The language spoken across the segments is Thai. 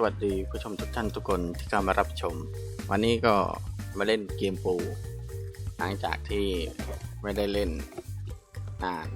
สวัสดีผู้ชมทุกท่านทุกคนที่เข้ามารับชม วันนี้ก็มาเล่นเกมปู หลังจากที่ไม่ได้เล่นนาน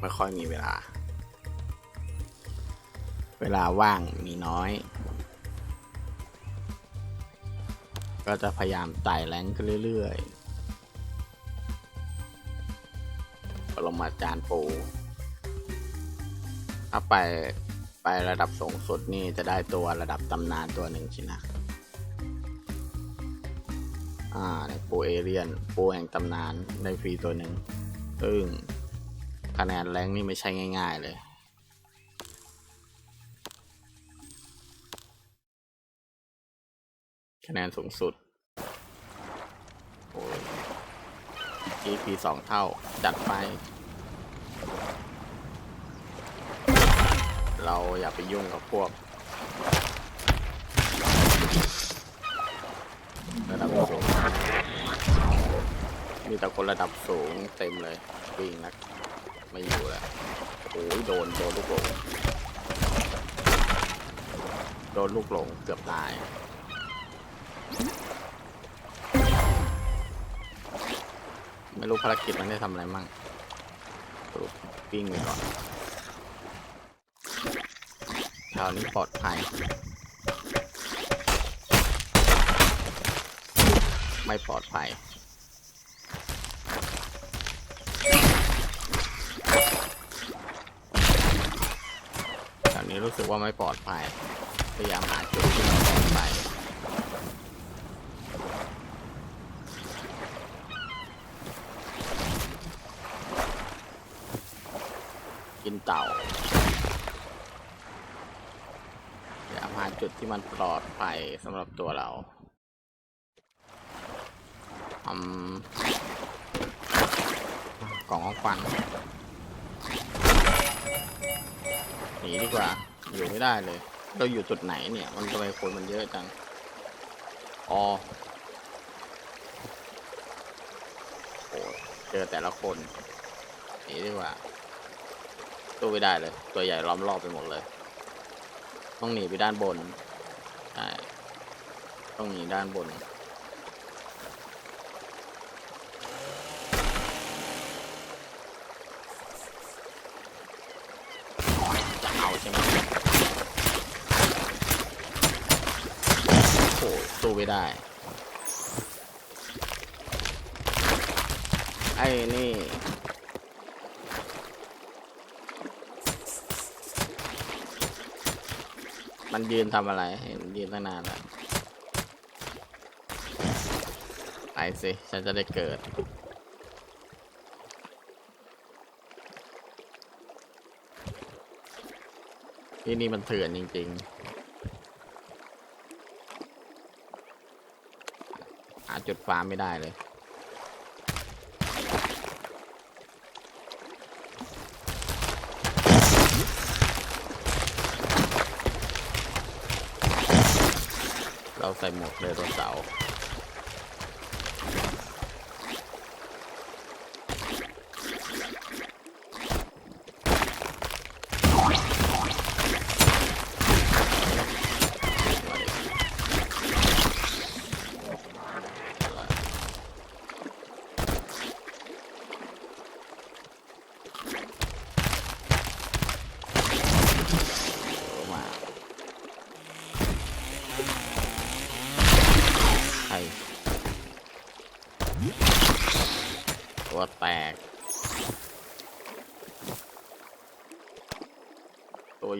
ไม่ค่อยมีเวลา เวลาว่างมีน้อย ก็จะพยายามไต่แรงขึ้นเรื่อยๆปรมาจารย์ปูถ้าไป ประดับสูงสุดนี่จะได้ตัวระดับตำนานตัวหนึ่งชินะ อ่าในปูเอเรียนปูแห่งตำนานได้ฟรีตัวหนึ่งซึ่งคะแนนแรงนี่ไม่ใช่ง่าย ๆ เลยคะแนนสูงสุด โอ้ย EP สองเท่า จัดไป เราอย่าไปยุ่งกับพวกระดับสูงมีแต่คนระดับสูงเต็มเลยวิ่งนักไม่อยู่แล้วโอ้ยโดนโดนลูกหลงโดนลูกหลงเกือบตายไม่รู้ภารกิจมันได้ทำอะไรมั่งวิ่งไปก่อน แถวนี้ปลอดภัย ไม่ปลอดภัยแถวนี้รู้สึกว่าไม่ปลอดภัย พยายามหาจุดที่มันปลอดภัยกินเต่า อย่าหา จุดที่มันปลอดภัยสำหรับตัวเราอืมกล่องของฟันหนีดีกว่า อยู่ไม่ได้เลย เราอยู่จุดไหนเนี่ย มันทำไมคนมันเยอะจัง อ๋อโอ้เจอแต่ละคนหนีดีกว่าตู้ไม่ได้เลย ตัวใหญ่ล้อมรอบไปหมดเลย ต้องหนีไปด้านบนใช่ต้องหนีด้านบน จะเอาใช่ไหมโอ้สู้ไม่ได้ ไอ้นี่ มันยืนทำอะไรเห็นยืนตั้งนานแล้วไปสิ ฉันจะได้เกิด ที่นี่มันเถื่อนจริง ๆ หาจุดฟาร์มไม่ได้เลย เราใส่หมวกไดโนเสาร์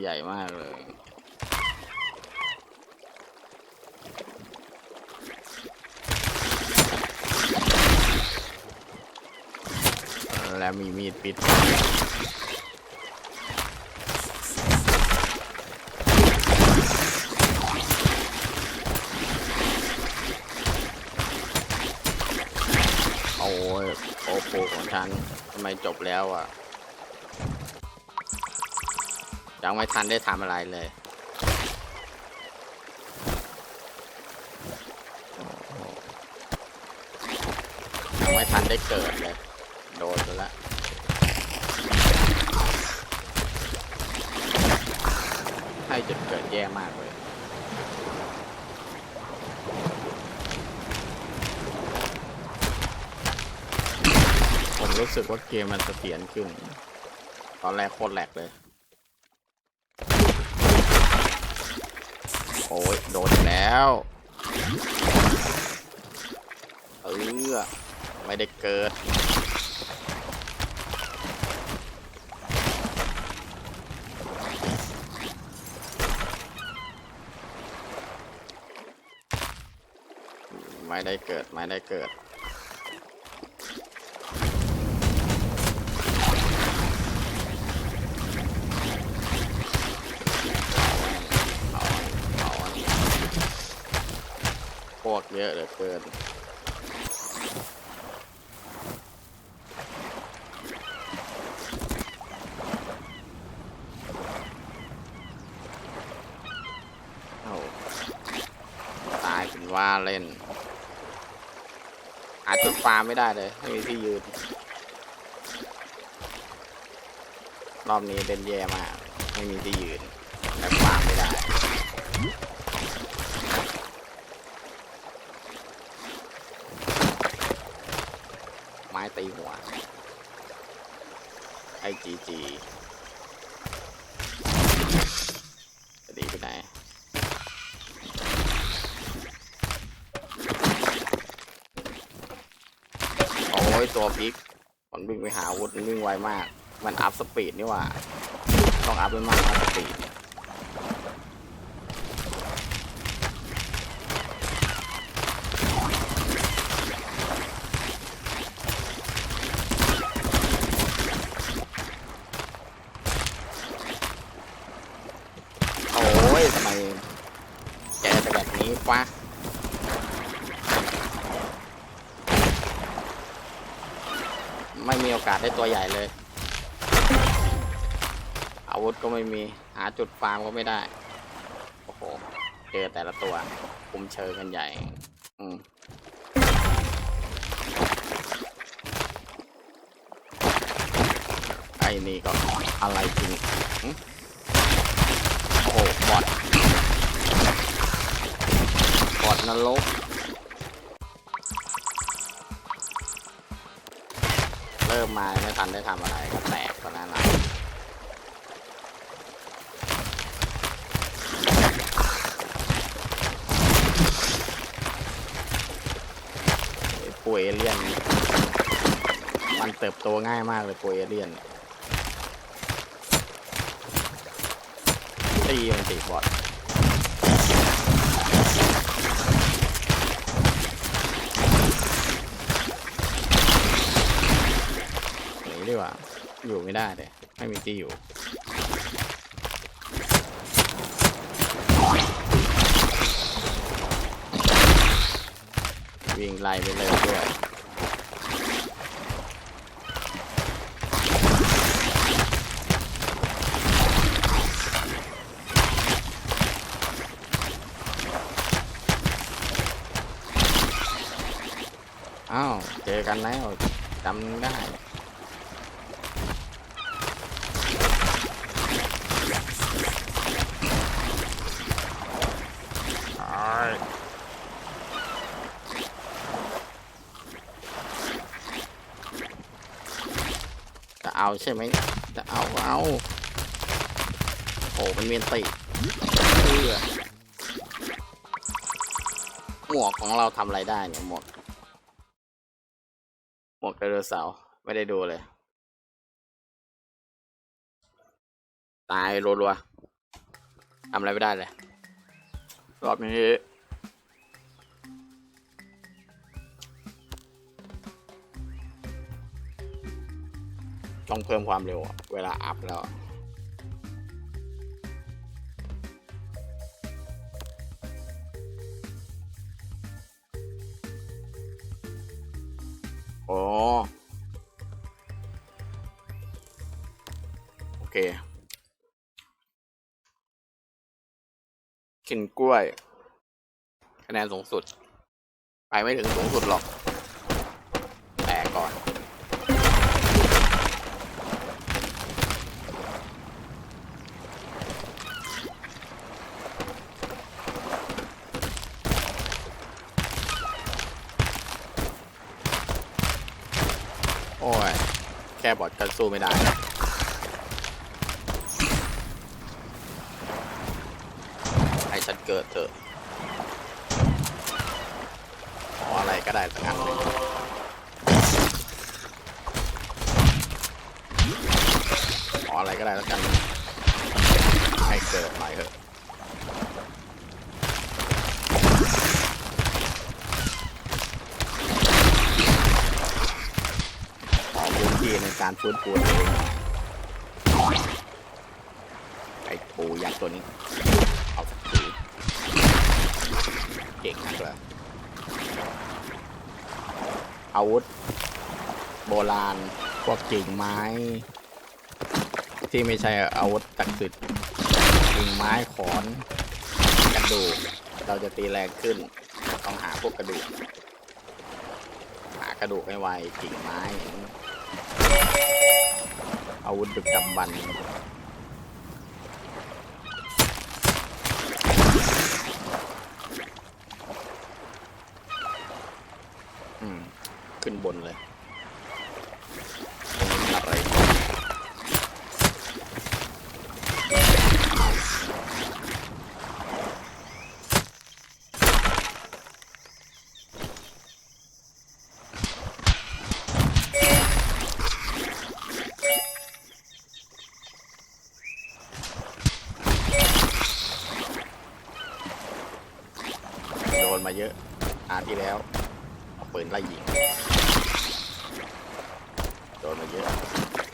ใหญ่มากเลยแล้วมีมีดปิดโอ้ยโอโปของฉันทำไมจบแล้วอะ ยังไม่ทันได้ทำอะไรเลย ยังไม่ทันได้เกิดเลย โดนไปแล้วให้จุดเกิดแย่มากเลยผมรู้สึกว่าเกมมันจะเสถียรขึ้น ตอนแรกโคตรแหลกเลย อ้ยโดนแล้วเออไม่ได้เกิดไม่ได้เกิด ไม่ได้เกิด เยอะเหลือเกินเอาตายเป็นว่าเล่นหาจุดฟาร์มไม่ได้เลย ไม่มีที่ยืน รอบนี้เล่นแย่มาก ไม่มีที่ยืนและฟาร์มไม่ได้ ไม้ตีหัว จีจีจะดีไปไหนโอ้ยตัวพิกมันวิ่งไปหาอาวุธมันวิ่งไวมาก มันอัพสปีดนี่ว่า ต้องอัพไปมากอัพสปีดเนี่ย โอ้ยทำไมแกจะแบบนี้ วะไม่มีโอกาสได้ตัวใหญ่เลย อาวุธก็ไม่มี หาจุดฟาร์มก็ไม่ได้ โอ้โห เจอแต่ละตัว คุมเชิงกันใหญ่ อืมไอ้นี่ก็อะไรจริงโอ้โห บอด อดนรกเริ่มมาไม่ทันได้ทำอะไรก็แตกตอนนั้นแหละไอ้ป่วยเอเลี่ยน มันเติบโตง่ายมากเลยป่วยเอเลี่ยนเนี่ยตีมันตีบอด หนีดีกว่า อยู่ไม่ได้เลยไม่มีที่อยู่วิ่งไล่ไปเลยด้วยอ้าว เจอกันแล้วจำได้ จะ เอาใช่ไหมจะเอาเอาโอ้มันเมียนติเพื่อหมวกของเราทำอะไรได้เนี่ยหมวกหมวกไดโนเสาร์ไม่ได้ดูเลย ตายรัวๆทำอะไรไม่ได้เลย รอบนี้ ต้องเพิ่มความเร็วเวลาอัพแล้วอะโอ้โอเคกินกล้วย คะแนนสูงสุด ไปไม่ถึงสูงสุดหรอก แต่ก่อนโอ้อ้ย แค่บอดก็สู้ไม่ได้ให้ฉันเกิดเถอะขออะไรก็ได้สักอันหนึ่งขออะไรก็ได้สักอันให้เกิดหน่อยเถอะ ขอพื้นที่ใน การฟื้นฟูตัวเองไอ้ปูยักษ์ตัวนี้ เอาสักทีเก่งนักเลยอาวุธ โบราณ พวกกิ่งไม้ ที่ไม่ใช่อาวุธตักสิทธิ์กิ่งไม้ขอน กระดูก เราจะตีแรงขึ้น ต้องหาพวกกระดูก หากระดูกให้ไวกิ่งไม้ อาวุธดึกดำบรรพ์อืมขึ้นบนเลยตรงนี้มีอะไรโดนมาเยอะอาที่แล้วเอาปืนไล่ยิง โดนมาเยอะ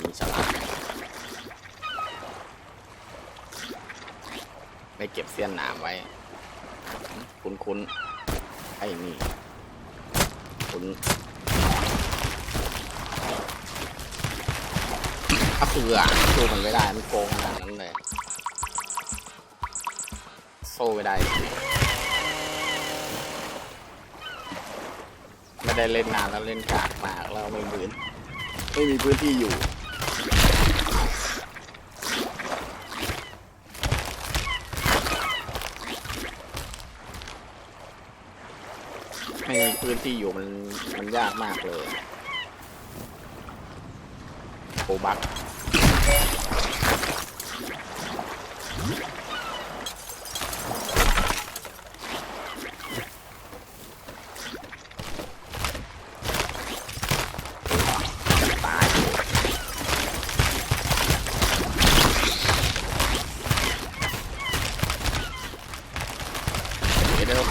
มีฉลามไม่เก็บเสี้ยนหนามไว้ คุ้นคุ้นๆไอ้นี่ คุ้น ถ้าเสือสู้มันไม่ได้มันโกงขนาดนั้นเลยโซ่ไม่ได้ ไม่ได้เล่นนานแล้วเล่นกากมากแล้วไม่มืนไม่มีพื้นที่อยู่ไม่มีพื้นที่อยู่มันมันยากมากเลยโคบักจะตายอยู่เดี๋ยวเดี๋ยว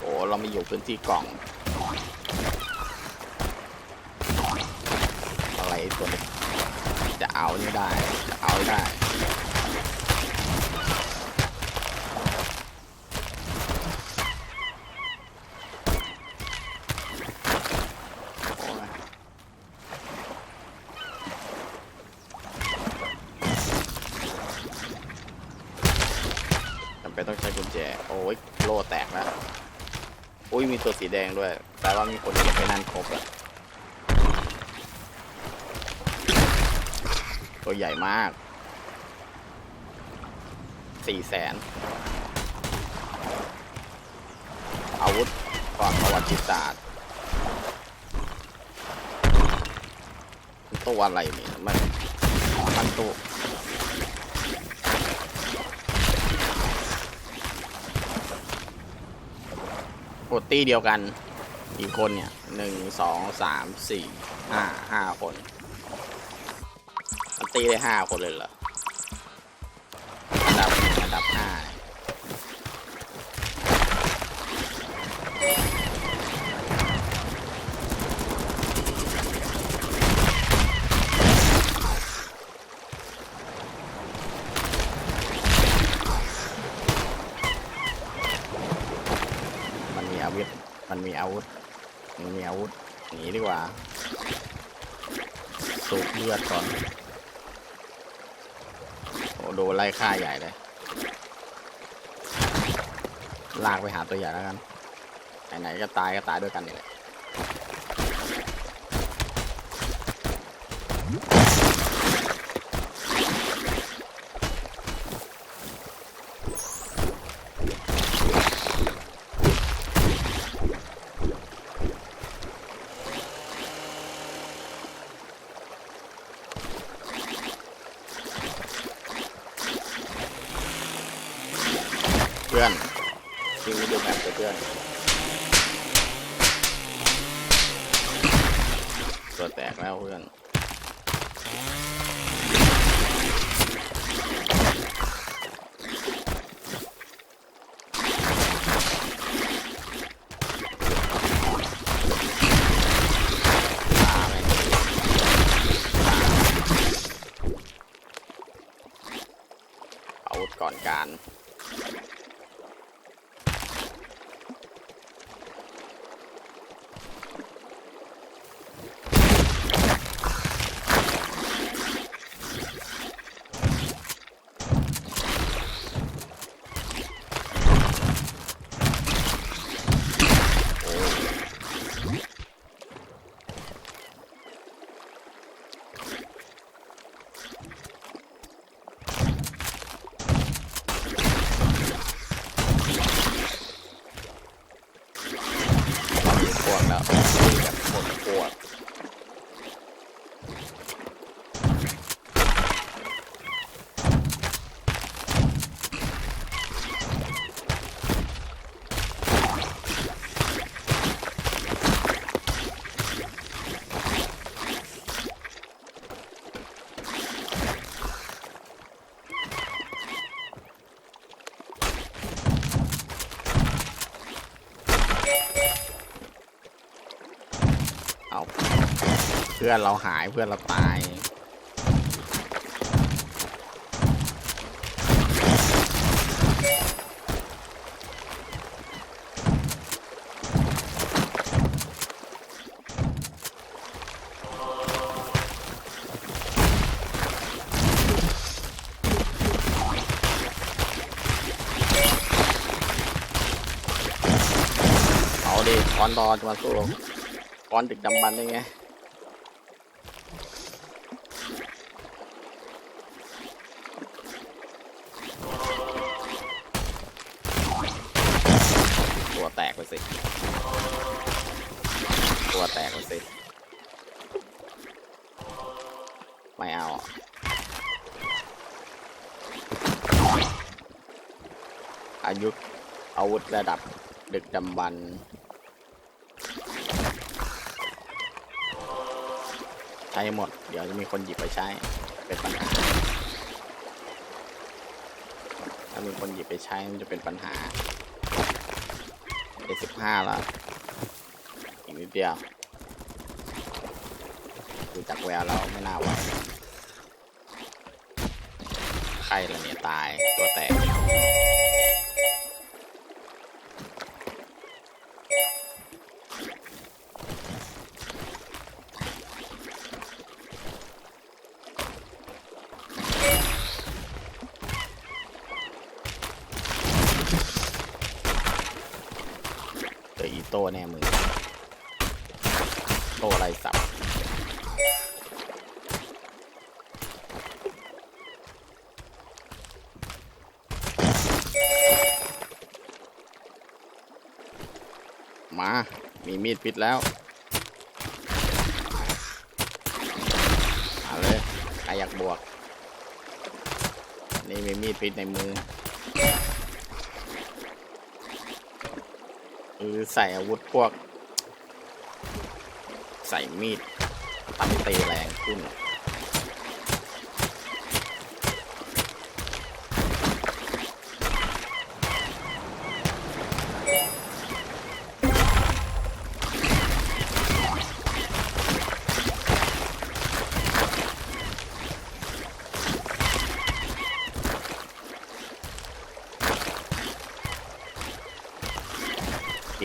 โอ้ เราไม่อยู่พื้นที่กล่อง อะไรตัวนี้จะเอานี่ได้ จะเอาได้จำเป็นต้องใช้กุญแจ โอ้ยโล่แตกแล้ว อุ้ยมีตัวสีแดงด้วยแปลว่ามีคนเก็บไปนั่นครบอะตัวใหญ่มากสี่แสนอาวุธก่อนประวัติศาสตร์ตัวอะไรเนี่ยมันอ๋อมันตัว ดตี้เดียวกันกี่คนเนี่ยหนึ่งสองสามสี่ห้าห้าคน ตีได้ห้าคนเลยเหรอนดับอันดับห้ามันมีอาวุธมันมีอาวุธมันมีอาวุธ หนีดีกว่า สูบเลือดก่อน โอ้โดนไล่ฆ่าใหญ่เลย ลากไปหาตัวใหญ่แล้วกันไหนๆก็ตายก็ตายด้วยกันนี่แหละ พื่อนเราหายเพื่อนเราตายเอาดิคอนดอจะมาสู้คอนดึกดำบรรพ์ได้ไง ตัวแตกไปสิตัวแตกสิไม่เอาอายุอาวุธระดับดึกดำบรรใช้หมด เดี๋ยวจะมีคนหยิบไปใช้ เป็นปัญหา ถ้ามีคนหยิบไปใช้มันจะเป็นปัญหา เอสิบห้าละอีกนิดเดียวดูจากแววเราไม่น่าไหวใครละเนี่ยตายตัวแตก เจออีโต้แน่มึงโต้ไรสับ มา มีมีดปิดแล้วเอาเลยใครอยากบวก นี่มีมีดปิดในมือหรือใส่อาวุธพวก ใส่มีดทำให้ตีแรงขึ้น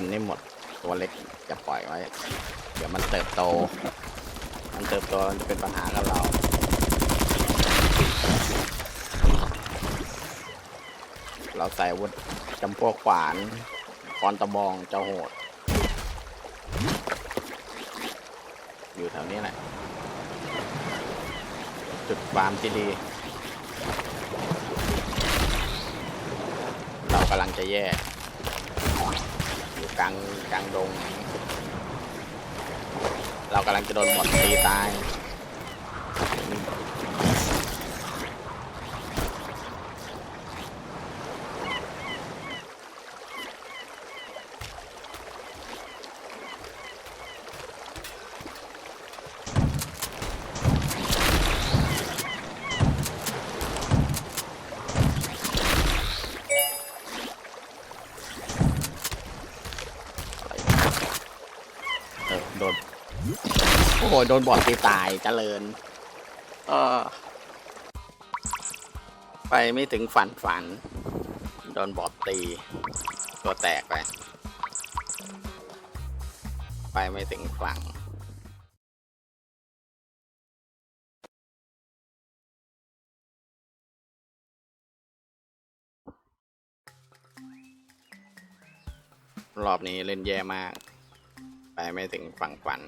กินได้หมด ตัวเล็กจะปล่อยไว้ เดี๋ยวมันเติบโต มันเติบโตมันจะเป็นปัญหากับเราเราใส่วุธจำพวกขวานกรตะบองเจ้าโหด อยู่แถวนี้แหละ จุดฟาร์มที่ดี เรากำลังจะแย่ กลางกลางดง เรากำลังจะโดนหมดตีตาย โอ้โหโดนบอดตีตายเจริญออไปไม่ถึงฝันฝัน โดนบอดตี ตัวแตกไป ไปไม่ถึงฝั่งรอบนี้เล่นแย่มาก ไปไม่ถึงฝั่งฝัน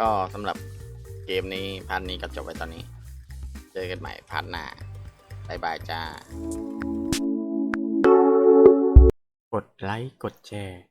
ก็สำหรับเกมนี้พาร์ทนี้ก็จบไว้ตอนนี้ เจอกันใหม่พาร์ทหน้าบายบายจ้า กดไลค์ กดแชร์